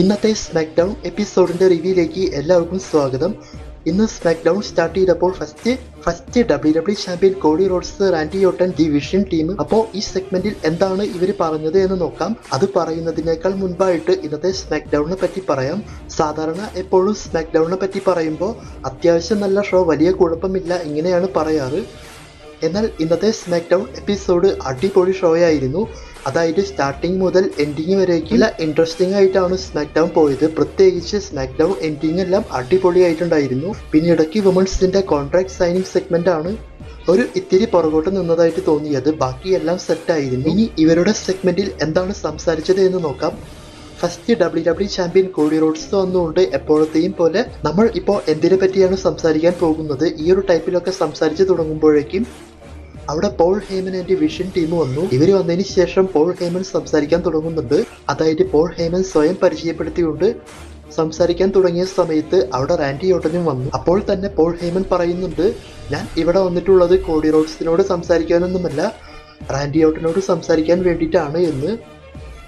ഇന്നത്തെ smack down എപ്പിസോഡിന്റെ റിവ്യൂയിലേക്ക് എല്ലാവർക്കും സ്വാഗതം. ഇന്ന് സ്മാക്ക് ഡൗൺ സ്റ്റാർട്ട് ചെയ്തപ്പോൾ first first W W champion Cody Rhodes Randy Orton division team അപ്പോൾ ഈ സെഗ്മെന്റിൽ എന്താണ് ഇവർ പറഞ്ഞത് എന്ന് നോക്കാം. അത് പറയുന്നതിനേക്കാൾ മുൻപായിട്ട് ഇന്നത്തെ സ്മാക്ക് ഡൗണിനെ പറ്റി പറയാം. സാധാരണ എപ്പോഴും സ്മാക്ക് ഡൗണിനെ പറ്റി പറയുമ്പോൾ അത്യാവശ്യം നല്ല ഷോ വലിയ കുഴപ്പമില്ല ഇങ്ങനെയാണ് പറയാറ്. എന്നാൽ ഇന്നത്തെ സ്മാക്ക് ഡൗൺ എപ്പിസോഡ് അടിപൊളി ഷോ ആയിരുന്നു. അതായത് സ്റ്റാർട്ടിങ് മുതൽ എൻഡിങ് വരേക്കുള്ള ഇൻട്രസ്റ്റിംഗ് ആയിട്ടാണ് സ്മാക്ക് ഡൗൺ പോയത്. പ്രത്യേകിച്ച് സ്മാക്ക് ഡൗൺ എൻഡിങ് എല്ലാം അടിപൊളിയായിട്ടുണ്ടായിരുന്നു. പിന്നെ ഇടയ്ക്ക് വുമൺസിന്റെ കോൺട്രാക്ട് സൈനിങ് സെഗ്മെന്റ് ആണ് ഒരു ഇത്തിരി പുറകോട്ട് നിന്നതായിട്ട് തോന്നിയത്. ബാക്കിയെല്ലാം സെറ്റായിരുന്നു ഇനി ഇവരുടെ സെഗ്മെന്റിൽ എന്താണ് സംസാരിച്ചത് എന്ന് നോക്കാം. First W W champion Cody Rhodes വന്നുകൊണ്ട് എപ്പോഴത്തെയും പോലെ നമ്മൾ ഇപ്പോൾ എന്തിനെ പറ്റിയാണ് സംസാരിക്കാൻ പോകുന്നത്? ഈ ഒരു ടൈപ്പിലൊക്കെ സംസാരിച്ചു തുടങ്ങുമ്പോഴേക്കും അവിടെ പോൾ ആൻഡ് വിഷൻ ടീം വന്നു. ഇവർ വന്നതിന് ശേഷം പോൾ ഹേമൻ സംസാരിക്കാൻ തുടങ്ങുന്നുണ്ട്. അതായത് പോൾ ഹേമൻ സ്വയം പരിചയപ്പെടുത്തിക്കൊണ്ട് സംസാരിക്കാൻ തുടങ്ങിയ സമയത്ത് അവിടെ റാൻഡി ഓട്ടനും വന്നു. അപ്പോൾ തന്നെ പോൾ ഹേമൻ പറയുന്നുണ്ട് ഞാൻ ഇവിടെ വന്നിട്ടുള്ളത് കോഡി റോഡ്സിനോട് സംസാരിക്കാനൊന്നുമല്ല. റാൻഡി ഓട്ടനോട് സംസാരിക്കാൻ വേണ്ടിയിട്ടാണ് എന്ന്.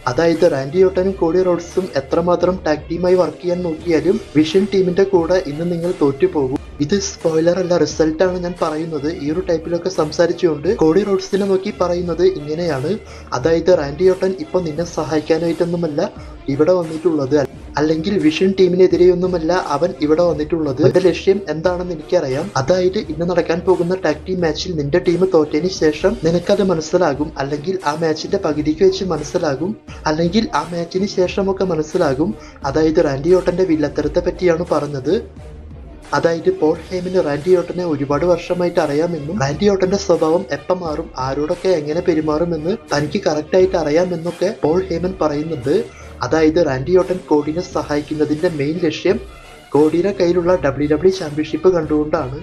അതായത് റാൻഡി ഓട്ടനും കോഡി റോഡ്സും എത്രമാത്രം ടാഗ് ടീമായി വർക്ക് ചെയ്യാൻ നോക്കിയാലും വിഷൻ ടീമിന്റെ കൂടെ ഇന്ന് നിങ്ങൾ തോറ്റുപോകും. ഇത് സ്പോയിലർ അല്ല റിസൾട്ട് ആണ് ഞാൻ പറയുന്നത്. ഈ ഒരു ടൈപ്പിലൊക്കെ സംസാരിച്ചുകൊണ്ട് കോടി റോഡ്സിനെ നോക്കി പറയുന്നത് ഇങ്ങനെയാണ്. അതായത് റാൻഡി ഓട്ടൻ ഇപ്പൊ നിന്നെ സഹായിക്കാനായിട്ടൊന്നുമല്ല ഇവിടെ വന്നിട്ടുള്ളത്. അല്ലെങ്കിൽ വിഷൻ ടീമിനെതിരെയൊന്നുമല്ല അവൻ ഇവിടെ വന്നിട്ടുള്ളത്. എന്റെ ലക്ഷ്യം എന്താണെന്ന് എനിക്കറിയാം. അതായത് ഇന്ന് നടക്കാൻ പോകുന്ന ടാക് ടീം മാച്ചിൽ നിന്റെ ടീം തോറ്റതിന് ശേഷം നിനക്കത് മനസ്സിലാകും. അല്ലെങ്കിൽ ആ മാച്ചിന്റെ പകുതിക്ക് വെച്ച് മനസ്സിലാകും. അല്ലെങ്കിൽ ആ മാച്ചിന് ശേഷമൊക്കെ മനസ്സിലാകും. അതായത് റാൻഡി ഓട്ടന്റെ വില്ലത്തരത്തെ പറ്റിയാണ് പറഞ്ഞത്. അതായത് പോൾ ഹേമിന് റാൻഡി ഓട്ടനെ ഒരുപാട് വർഷമായിട്ട് അറിയാമെന്നും റാൻഡി ഓട്ടന്റെ സ്വഭാവം എപ്പം മാറും ആരോടൊക്കെ എങ്ങനെ പെരുമാറുമെന്ന് തനിക്ക് കറക്റ്റ് ആയിട്ട് അറിയാമെന്നൊക്കെ പോൾ ഹേമൻ പറയുന്നുണ്ട്. അതായത് റാൻഡി ഓട്ടൻ കോഡിനെ സഹായിക്കുന്നതിന്റെ മെയിൻ ലക്ഷ്യം കോഡിയുടെ കയ്യിലുള്ള ഡബ്ല്യു ഡബ്ല്യു ചാമ്പ്യൻഷിപ്പ് കണ്ടുകൊണ്ടാണ്.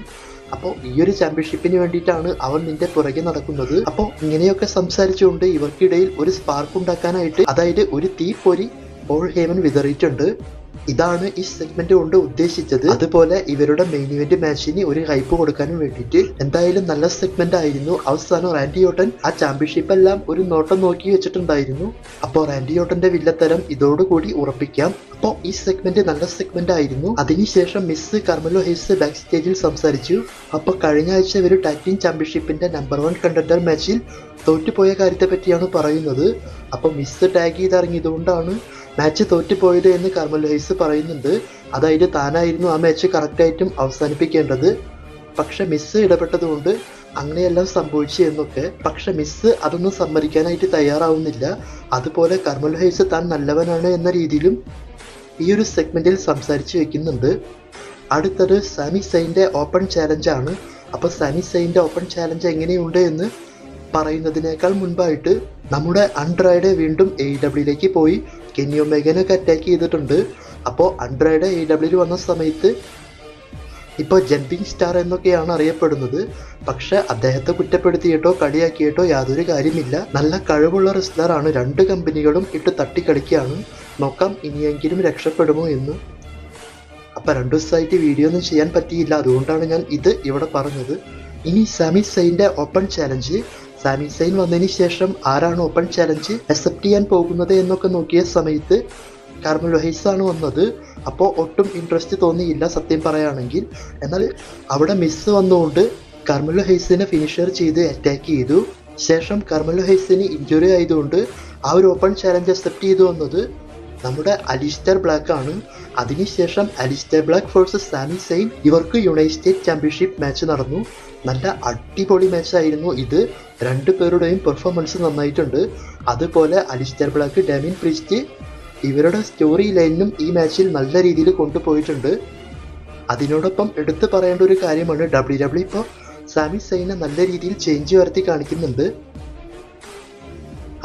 അപ്പോൾ ഈ ഒരു ചാമ്പ്യൻഷിപ്പിന് വേണ്ടിയിട്ടാണ് അവൻ നിന്റെ പുറകെ നടക്കുന്നത്. അപ്പോൾ ഇങ്ങനെയൊക്കെ സംസാരിച്ചുകൊണ്ട് ഇവർക്കിടയിൽ ഒരു സ്പാർക്ക് ഉണ്ടാക്കാനായിട്ട് അതായത് ഒരു തീപ്പൊരി പോൾ ഹേമൻ വിതറിയിട്ടുണ്ട്. ഇതാണ് ഈ സെഗ്മെന്റ് കൊണ്ട് ഉദ്ദേശിച്ചത്. അതുപോലെ ഇവരുടെ മെയിൻ ഇവന്റ് മാച്ചിന് ഒരു ഹൈപ്പ് കൊടുക്കാനും വേണ്ടിയിട്ട് എന്തായാലും നല്ല സെഗ്മെന്റ് ആയിരുന്നു. അവസാനം റാൻഡി ഓട്ടൻ ആ ചാമ്പ്യൻഷിപ്പ് എല്ലാം ഒരു നോട്ടം നോക്കി വെച്ചിട്ടുണ്ടായിരുന്നു. അപ്പോൾ റാൻഡി ഓട്ടന്റെ വില്ലത്തരം ഇതോടുകൂടി ഉറപ്പിക്കാം. അപ്പോൾ ഈ സെഗ്മെന്റ് നല്ല സെഗ്മെന്റ് ആയിരുന്നു. അതിനുശേഷം മിസ് കർമലോ ഹെയ്സ് ബാക്ക് സ്റ്റേജിൽ സംസാരിച്ചു. അപ്പോൾ കഴിഞ്ഞ ആഴ്ച ഇവർ ടാക്ടീം ചാമ്പ്യൻഷിപ്പിന്റെ നമ്പർ വൺ കണ്ടന്റർ മാച്ചിൽ തോറ്റുപോയ കാര്യത്തെ പറ്റിയാണ് പറയുന്നത്. അപ്പോൾ മിസ് ടാഗ് ചെയ്തിറങ്ങിയതുകൊണ്ടാണ് മാച്ച് തോറ്റുപോയത് എന്ന് കർമ്മൽ ഹൈസ് പറയുന്നുണ്ട്. അതായത് താനായിരുന്നു ആ മാച്ച് കറക്റ്റായിട്ടും അവസാനിപ്പിക്കേണ്ടത്. പക്ഷെ മിസ് ഇടപെട്ടതുകൊണ്ട് അങ്ങനെയെല്ലാം സംഭവിച്ചു എന്നൊക്കെ. പക്ഷെ മിസ് അതൊന്നും സമ്മതിക്കാനായിട്ട് തയ്യാറാവുന്നില്ല. അതുപോലെ കർമ്മൽ ഹൈസ് താൻ നല്ലവനാണ് എന്ന രീതിയിലും ഈ ഒരു സെഗ്മെന്റിൽ സംസാരിച്ചു വെക്കുന്നുണ്ട്. അടുത്തത് സാമി സൈന്റെ ഓപ്പൺ ചാലഞ്ചാണ് അപ്പോൾ സാമി സൈന്റെ ഓപ്പൺ ചാലഞ്ച് എങ്ങനെയുണ്ട് എന്ന് പറയുന്നതിനേക്കാൾ മുൻപായിട്ട് നമ്മുടെ അൺഡ്രോയിഡ് വീണ്ടും എ ഡബ്ല്യൂയിലേക്ക് പോയി. കെന്യോമേഗനൊക്കെ അറ്റാക്ക് ചെയ്തിട്ടുണ്ട്. അപ്പോൾ അൺഡ്രോയിഡ് എ ഡബ്ല്യു വന്ന സമയത്ത് ഇപ്പോൾ ജമ്പിങ് സ്റ്റാർ എന്നൊക്കെയാണ് അറിയപ്പെടുന്നത്. പക്ഷെ അദ്ദേഹത്തെ കുറ്റപ്പെടുത്തിയിട്ടോ കളിയാക്കിയിട്ടോ യാതൊരു കാര്യമില്ല. നല്ല കഴിവുള്ള റെസ്ലറാണ് രണ്ട് കമ്പനികളും ഇട്ട് തട്ടിക്കളിക്കുകയാണ് നോക്കാം ഇനിയെങ്കിലും രക്ഷപ്പെടുമോ എന്ന്. അപ്പോൾ രണ്ടു ദിവസമായിട്ട് വീഡിയോ ഒന്നും ചെയ്യാൻ പറ്റിയില്ല. അതുകൊണ്ടാണ് ഞാൻ ഇത് ഇവിടെ പറഞ്ഞത്. ഇനി സമി സൈന്റെ ഓപ്പൺ ചാലഞ്ച് സാമി സൈൻ വന്നതിന് ശേഷം ആരാണ് ഓപ്പൺ ചാലഞ്ച് അക്സെപ്റ്റ് ചെയ്യാൻ പോകുന്നത് എന്നൊക്കെ നോക്കിയ സമയത്ത് കാർമൽ ആണ് വന്നത്. അപ്പോൾ ഒട്ടും ഇൻട്രസ്റ്റ് തോന്നിയില്ല സത്യം പറയുകയാണെങ്കിൽ എന്നാൽ അവിടെ മിസ് വന്നുകൊണ്ട് കർമൽ ഹൈസിനെ ഫിനിഷർ ചെയ്ത് അറ്റാക്ക് ചെയ്തു. ശേഷം കർമൽ ഹൈസിന് ഇഞ്ചുറി ആയതുകൊണ്ട് ആ ഒരു ഓപ്പൺ ചാലഞ്ച് അക്സെപ്റ്റ് ചെയ്തു വന്നത് നമ്മുടെ അലിസ്റ്റർ ബ്ലാക്ക് ആണ്. അതിനുശേഷം Aleister Black forces Sami Zayn ഇവർക്ക് യുണൈറ്റഡ് സ്റ്റേറ്റ് ചാമ്പ്യൻഷിപ്പ് മാച്ച് നടന്നു. നല്ല അടിപൊളി മാച്ചായിരുന്നു ഇത്. രണ്ടു പേരുടെയും പെർഫോമൻസ് നന്നായിട്ടുണ്ട്. അതുപോലെ അലിസ്റ്റർ ബ്ലാക്ക് ഡെമിൻ പ്രിസ്റ്റ് ഇവരുടെ സ്റ്റോറി ലൈനിനും ഈ മാച്ചിൽ നല്ല രീതിയിൽ കൊണ്ടുപോയിട്ടുണ്ട്. അതിനോടൊപ്പം എടുത്തു പറയേണ്ട ഒരു കാര്യമാണ് ഡബ്ല്യു ഡബ്ല്യു ഇപ്പോൾ സാമി സൈനെ നല്ല രീതിയിൽ ചേഞ്ച് വരുത്തി കാണിക്കുന്നുണ്ട്.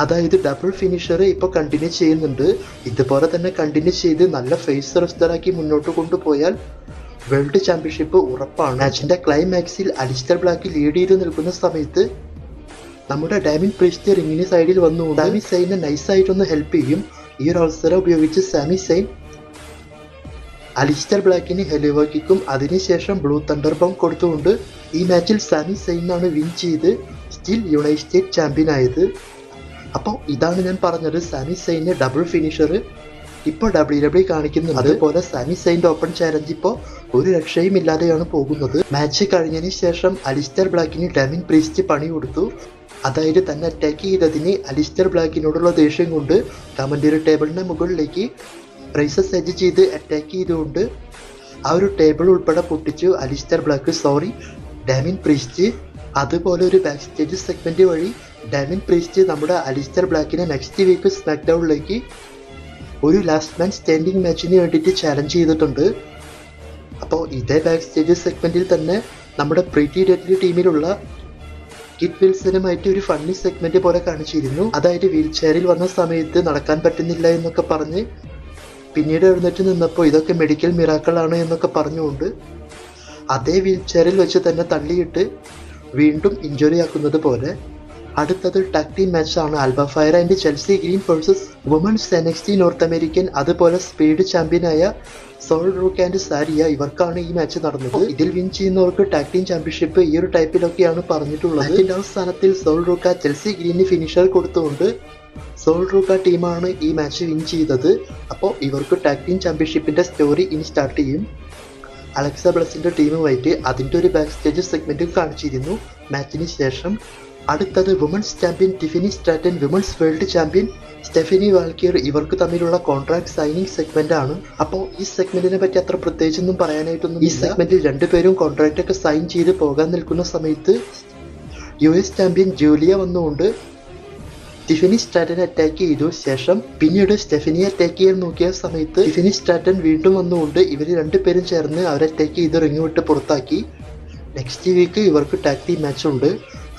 അതായത് ഡബിൾ ഫിനിഷർ ഇപ്പോൾ കണ്ടിന്യൂ ചെയ്യുന്നുണ്ട്. ഇതുപോലെ തന്നെ കണ്ടിന്യൂ ചെയ്ത് നല്ല ഫേസ് റെസ്റ്ററാക്കി മുന്നോട്ട് കൊണ്ടുപോയാൽ വേൾഡ് ചാമ്പ്യൻഷിപ്പ് ഉറപ്പാണ്. മാച്ചിന്റെ ക്ലൈമാക്സിൽ അലിസ്റ്റർ ബ്ലാക്ക് ലീഡ് ചെയ്ത് നിൽക്കുന്ന സമയത്ത് നമ്മുടെ ഡാമിൻ പ്രീസ്റ്റ് റിങ്ങിന് സൈഡിൽ വന്നു. ഡാമി സൈനെ നൈസായിട്ടൊന്ന് ഹെൽപ്പ് ചെയ്യും. ഈ ഒരു അവസരം ഉപയോഗിച്ച് സാമി സൈൻ അലിസ്റ്റർ ബ്ലാക്കിന് ഹെലിവാക്കിക്കും അതിനുശേഷം ബ്ലൂ തണ്ടർ ബോം കൊടുത്തുകൊണ്ട് ഈ മാച്ചിൽ സാമി സൈനാണ് വിൻ ചെയ്ത് സ്റ്റിൽ യുണൈറ്റഡ് സ്റ്റേറ്റ് ചാമ്പ്യൻ ആയത്. അപ്പോൾ ഇതാണ് ഞാൻ പറഞ്ഞത്. സാമി സൈന് ഡബിൾ ഫിനിഷർ ഇപ്പോൾ ഡബ്ല്യു ഡബ്ല്യു കാണിക്കുന്നത് അതുപോലെ സനി സൈന്റെ ഓപ്പൺ ചാലഞ്ച് ഇപ്പോൾ ഒരു രക്ഷയും ഇല്ലാതെയാണ് പോകുന്നത്. മാച്ച് കഴിഞ്ഞതിന് ശേഷം അലിസ്റ്റർ ബ്ലാക്കിന് ഡെമിൻ പ്രീസ്റ്റ് പണി കൊടുത്തു. അതായത് തന്നെ അറ്റാക്ക് ചെയ്തതിന് അലിസ്റ്റർ ബ്ലാക്കിനോടുള്ള ദേഷ്യം കൊണ്ട് കമന്ററി ടേബിളിന്റെ മുകളിലേക്ക് റൈസസ് എജ് ചെയ്ത് അറ്റാക്ക് ചെയ്തുകൊണ്ട് ആ ഒരു ടേബിൾ ഉൾപ്പെടെ പൊട്ടിച്ചു. Aleister Black sorry Damian Priest അതുപോലെ ഒരു ബാക്ക് സ്റ്റേജ് സെഗ്മെന്റ് വഴി ഡാമിൻ പ്രീസ്റ്റ് നമ്മുടെ അലിസ്റ്റർ ബ്ലാക്കിനെ നെക്സ്റ്റ് വീക്ക് സ്മാക്ക് ഡൗണിലേക്ക് ഒരു ലാസ്റ്റ് മാൻ സ്റ്റാൻഡിങ് മാച്ചിന് വേണ്ടിയിട്ട് ചാലഞ്ച് ചെയ്തിട്ടുണ്ട്. അപ്പോൾ ഇതേ ബാക്ക് സ്റ്റേജ് സെഗ്മെന്റിൽ തന്നെ നമ്മുടെ പ്രീറ്റി ഡെഡ്ലി ടീമിലുള്ള കിറ്റ് വിൽസനുമായിട്ട് ഒരു ഫണ്ണി സെഗ്മെന്റ് പോലെ കാണിച്ചിരുന്നു. അതായത് വീൽ ചെയറിൽ വന്ന സമയത്ത് നടക്കാൻ പറ്റുന്നില്ല എന്നൊക്കെ പറഞ്ഞ് പിന്നീട് എഴുന്നേറ്റ് നിന്നപ്പോൾ ഇതൊക്കെ മെഡിക്കൽ മിറാക്കളാണ് എന്നൊക്കെ പറഞ്ഞുകൊണ്ട് അതേ വീൽ ചെയറിൽ വെച്ച് തന്നെ തള്ളിയിട്ട് വീണ്ടും ഇഞ്ചുറി ആക്കുന്നത് പോലെ അടുത്തത് tag team മാച്ചാണ് Alba Fyre and Chelsea Green versus women's NXT North American അതുപോലെ സ്പീഡ് ചാമ്പ്യനായ സോൾ റൂക്ക് ആൻഡ് സാരിയ ഇവർക്കാണ് ഈ മാച്ച് നടന്നത്. ഇതിൽ വിൻ ചെയ്യുന്നവർക്ക് ടാക് ടീം ചാമ്പ്യൻഷിപ്പ് ഈ ഒരു ടൈപ്പിലൊക്കെയാണ് പറഞ്ഞിട്ടുള്ളത്. രണ്ടാം അവസാനത്തിൽ സോൾ റൂക്ക ചെൽസി ഗ്രീന് ഫിനിഷർ കൊടുത്തുകൊണ്ട് സോൾ റൂക്ക ടീമാണ് ഈ മാച്ച് വിൻ ചെയ്തത്. അപ്പോൾ ഇവർക്ക് ടാക് ടീം ചാമ്പ്യൻഷിപ്പിന്റെ സ്റ്റോറി ഇനി സ്റ്റാർട്ട് ചെയ്യും. അലക്സ ബ്ലസിന്റെ ടീമുമായിട്ട് അതിന്റെ ഒരു ബാക്ക് സ്റ്റേജ് സെഗ്മെന്റും കാണിച്ചിരുന്നു. മാച്ചിന് ശേഷം അടുത്തത് women's champion Tiffany Stratton women's world champion Stephanie Vaquer ഇവർക്ക് തമ്മിലുള്ള കോൺട്രാക്ട് സൈനിങ് സെഗ്മെന്റ് ആണ്. അപ്പോൾ ഈ സെഗ്മെന്റിനെ പറ്റി അത്ര പ്രത്യേകിച്ചൊന്നും പറയാനായിട്ടൊന്നും ഈ സെഗ്മെന്റിൽ രണ്ടുപേരും കോൺട്രാക്ട് ഒക്കെ സൈൻ ചെയ്ത് പോകാൻ നിൽക്കുന്ന സമയത്ത് യു എസ് ചാമ്പ്യൻ ജൂലിയ വന്നുകൊണ്ട് ടിഫിനി സ്റ്റാറ്റൻ അറ്റാക്ക് ചെയ്തു. ശേഷം പിന്നീട് സ്റ്റെഫിനിയെ അറ്റാക്ക് ചെയ്യാൻ നോക്കിയ സമയത്ത് ടിഫിനി സ്റ്റാറ്റൻ വീണ്ടും വന്നുകൊണ്ട് ഇവർ രണ്ടുപേരും ചേർന്ന് അവരെ അറ്റാക്ക് ചെയ്ത് റിങ് വിട്ട് പുറത്താക്കി. നെക്സ്റ്റ് വീക്ക് ഇവർക്ക് ടാക് ടീം മാച്ച് ഉണ്ട്.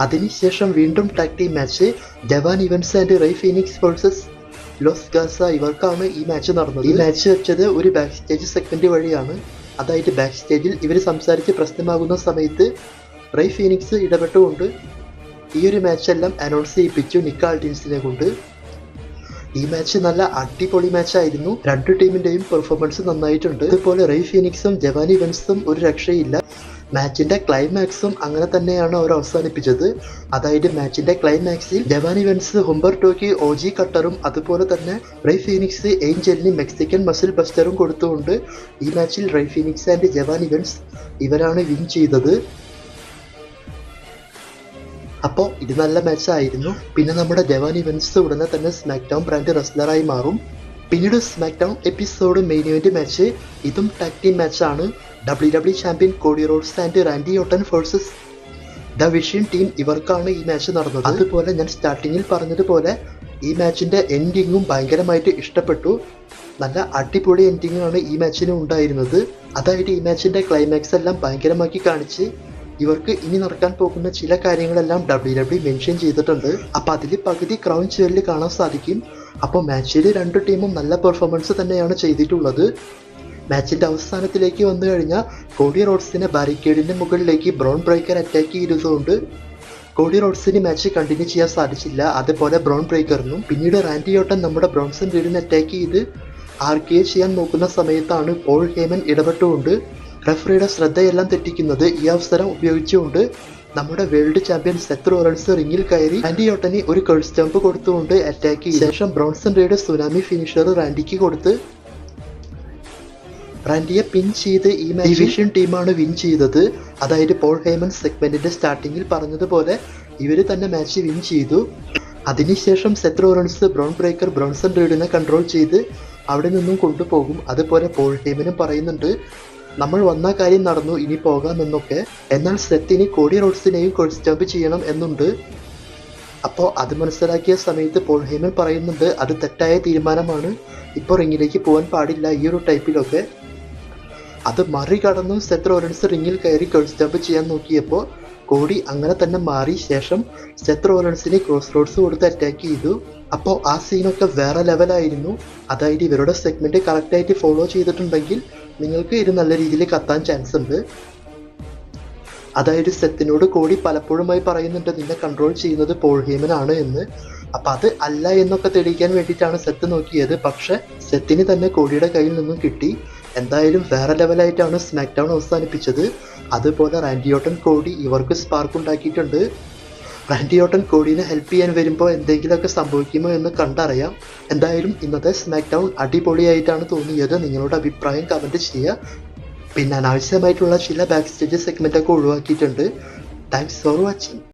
അതിനുശേഷം വീണ്ടും tag team match Je'Von Evans and Rey Fenix versus Los Garza ഇവർക്കാണ് ഈ മാച്ച് നടന്നത്. ഈ മാച്ച് വെച്ചത് ഒരു ബാക്ക് സ്റ്റേജ് സെഗ്മെന്റ് വഴിയാണ്. അതായത് ബാക്ക് സ്റ്റേജിൽ ഇവർ സംസാരിച്ച് പ്രശ്നമാകുന്ന സമയത്ത് റൈ ഫീനിക്സ് ഇടപെട്ടുകൊണ്ട് ഈ ഒരു മാച്ചെല്ലാം അനൗൺസ് ചെയ്യിപ്പിച്ചു നിക്ക ആൾട്ടിൻസിനെ കൊണ്ട്. ഈ മാച്ച് നല്ല അടിപൊളി മാച്ച് ആയിരുന്നു. രണ്ട് ടീമിന്റെയും പെർഫോമൻസ് നന്നായിട്ടുണ്ട്. ഇതുപോലെ റൈ ഫീനിക്സും ജവാനി വെൻസും ഒരു രക്ഷയില്ല. മാച്ചിന്റെ ക്ലൈമാക്സും അങ്ങനെ തന്നെയാണ് അവർ അവസാനിപ്പിച്ചത്. അതായത് മാച്ചിന്റെ ക്ലൈമാക്സിൽ ജവാനി വെൻസ് ഹുംബർട്ടോക്ക് ഓജി കട്ടറും അതുപോലെ തന്നെ റൈ ഫീനിക്സ് ഏഞ്ചലിന് മെക്സിക്കൻ മസിൽ ബസ്റ്ററും കൊടുത്തുകൊണ്ട് ഈ മാച്ചിൽ Rey Fenix and Je'Von Evans ഇവരാണ് വിൻ ചെയ്തത്. അപ്പോൾ ഇത് നല്ല മാച്ചായിരുന്നു പിന്നെ നമ്മുടെ ജവാനി വെൻസ് ഉടനെ തന്നെ സ്മാക്ക് ഡൗൺ ബ്രാൻഡ് റെസ്ലറായി മാറും. പിന്നീട് smack down episode main event match ഇതും tag team മാച്ചാണ് W W champion Cody Rhodes and Randy Orton versus the Vision team ഇവർക്കാണ് ഈ മാച്ച് നടന്നത്. അതുപോലെ ഞാൻ സ്റ്റാർട്ടിങ്ങിൽ പറഞ്ഞതുപോലെ ഈ മാച്ചിന്റെ എൻഡിങ്ങും ഭയങ്കരമായിട്ട് ഇഷ്ടപ്പെട്ടു. നല്ല അടിപൊളി എൻഡിങ്ങാണ് ഈ മാച്ചിന് ഉണ്ടായിരുന്നത്. അതായത് ഈ മാച്ചിന്റെ ക്ലൈമാക്സ് എല്ലാം ഭയങ്കരമാക്കി കാണിച്ച് ഇവർക്ക് ഇനി നടക്കാൻ പോകുന്ന ചില കാര്യങ്ങളെല്ലാം ഡബ്ല്യു ഡബ്ല്യു മെൻഷൻ ചെയ്തിട്ടുണ്ട്. അപ്പൊ അതിൽ പകുതി ക്രൗൺ ചേരിൽ കാണാൻ സാധിക്കും. അപ്പോൾ മാച്ചിൽ രണ്ട് ടീമും നല്ല പെർഫോമൻസ് തന്നെയാണ് ചെയ്തിട്ടുള്ളത്. മാച്ചിന്റെ അവസാനത്തിലേക്ക് വന്നു കഴിഞ്ഞാൽ കോഡി റോഡ്സിനെ ബാരിക്കേഡിന്റെ മുകളിലേക്ക് ബ്രൗൺ ബ്രേക്കർ അറ്റാക്ക് ചെയ്തതുകൊണ്ട് കോഡി റോഡ്സിന് മാച്ച് കണ്ടിന്യൂ ചെയ്യാൻ സാധിച്ചില്ല. അതുപോലെ ബ്രൗൺ ബ്രേക്കറിനും പിന്നീട് റാൻഡി ഓട്ടൻ നമ്മുടെ ബ്രോൺസൺ റീഡിനെ അറ്റാക്ക് ചെയ്ത് ആർ കെ ചെയ്യാൻ നോക്കുന്ന സമയത്താണ് പോൾ ഹേമൻ ഇടപെട്ടുകൊണ്ട് റഫറിയുടെ ശ്രദ്ധയെല്ലാം തെറ്റിക്കുന്നത് ഈ അവസരം ഉപയോഗിച്ചുകൊണ്ട് നമ്മുടെ വേൾഡ് ചാമ്പ്യൻ സെത്ത് റൺസ് റിങ്ങിൽ കയറി റാൻഡി ഓട്ടനെ ഒരു കേൾ ജമ്പ് കൊടുത്തുകൊണ്ട് അറ്റാക്ക് ചെയ്ത. ശേഷം ബ്രോൺസൺ റീഡ് സുനാമി ഫിനിഷർ റാൻഡിക്ക് കൊടുത്ത് റാൻഡിയെ പിൻ ചെയ്ത് ഈ ഡിവിഷൻ ടീമാണ് വിൻ ചെയ്തത്. അതായത് പോൾ ഹേമൻ സെഗ്മെന്റിന്റെ സ്റ്റാർട്ടിങ്ങിൽ പറഞ്ഞതുപോലെ ഇവർ തന്നെ മാച്ച് വിൻ ചെയ്തു. അതിനുശേഷം Seth Rollins Bron Breakker Bronson റീഡിനെ control ചെയ്ത് അവിടെ നിന്നും കൊണ്ടുപോകും. അതുപോലെ പോൾ ഹേമനും പറയുന്നുണ്ട് നമ്മൾ വന്ന കാര്യം നടന്നു ഇനി പോകാമെന്നൊക്കെ. എന്നാൽ സെത്തിന് കോടി റോഡ്സിനെയും കോൾസ്റ്റംപ് ചെയ്യണം എന്നുണ്ട്. അപ്പോൾ അത് മനസ്സിലാക്കിയ സമയത്ത് പോൾ ഹേമൻ പറയുന്നുണ്ട് അത് തെറ്റായ തീരുമാനമാണ്. ഇപ്പോൾ റിങ്ങിലേക്ക് പോകാൻ പാടില്ല ഈ ഒരു ടൈപ്പിലൊക്കെ. അത് മറികടന്നു സെത്ത് റോലൻസ് റിങ്ങിൽ കയറി സ്റ്റംപ് ചെയ്യാൻ നോക്കിയപ്പോൾ കോടി അങ്ങനെ തന്നെ മാറി ശേഷം സെത്ത് റോലൻസിന് ക്രോസ് റോഡ്സ് കൊടുത്ത് അറ്റാക്ക് ചെയ്തു. അപ്പോൾ ആ സീനൊക്കെ വേറെ ലെവലായിരുന്നു അതായത് ഇവരുടെ സെഗ്മെന്റ് കറക്റ്റായിട്ട് ഫോളോ ചെയ്തിട്ടുണ്ടെങ്കിൽ നിങ്ങൾക്ക് ഇത് നല്ല രീതിയിൽ കത്താൻ ചാൻസ് ഉണ്ട്. അതായത് സെത്തിനോട് കോടി പലപ്പോഴുമായി പറയുന്നുണ്ട് നിന്നെ കൺട്രോൾ ചെയ്യുന്നത് പോൾ ഹേമൻ ആണ് എന്ന്. അപ്പം അത് അല്ല എന്നൊക്കെ തെളിയിക്കാൻ വേണ്ടിയിട്ടാണ് സെത്ത് നോക്കിയത്. പക്ഷെ സെത്തിന് തന്നെ കോടിയുടെ കയ്യിൽ നിന്നും കിട്ടി. എന്തായാലും വേറെ ലെവലായിട്ടാണ് സ്മാക്ക് ഡൗൺ അവസാനിപ്പിച്ചത്. അതുപോലെ റാൻഡിയോട്ടൻ കോടി ഇവർക്ക് സ്പാർക്ക് ഉണ്ടാക്കിയിട്ടുണ്ട്. റാൻഡിയോട്ടൻ കോടിനെ ഹെൽപ്പ് ചെയ്യാൻ വരുമ്പോൾ എന്തെങ്കിലുമൊക്കെ സംഭവിക്കുമോ എന്ന് കണ്ടറിയാം. എന്തായാലും ഇന്നത്തെ സ്മാക്ക് ഡൗൺ അടിപൊളിയായിട്ടാണ് തോന്നിയത്. നിങ്ങളുടെ അഭിപ്രായം കമന്റ് ചെയ്യുക. പിന്നെ അനാവശ്യമായിട്ടുള്ള ചില ബാക്ക് സ്റ്റേജ് സെഗ്മെന്റൊക്കെ ഒഴിവാക്കിയിട്ടുണ്ട്. Thanks for watching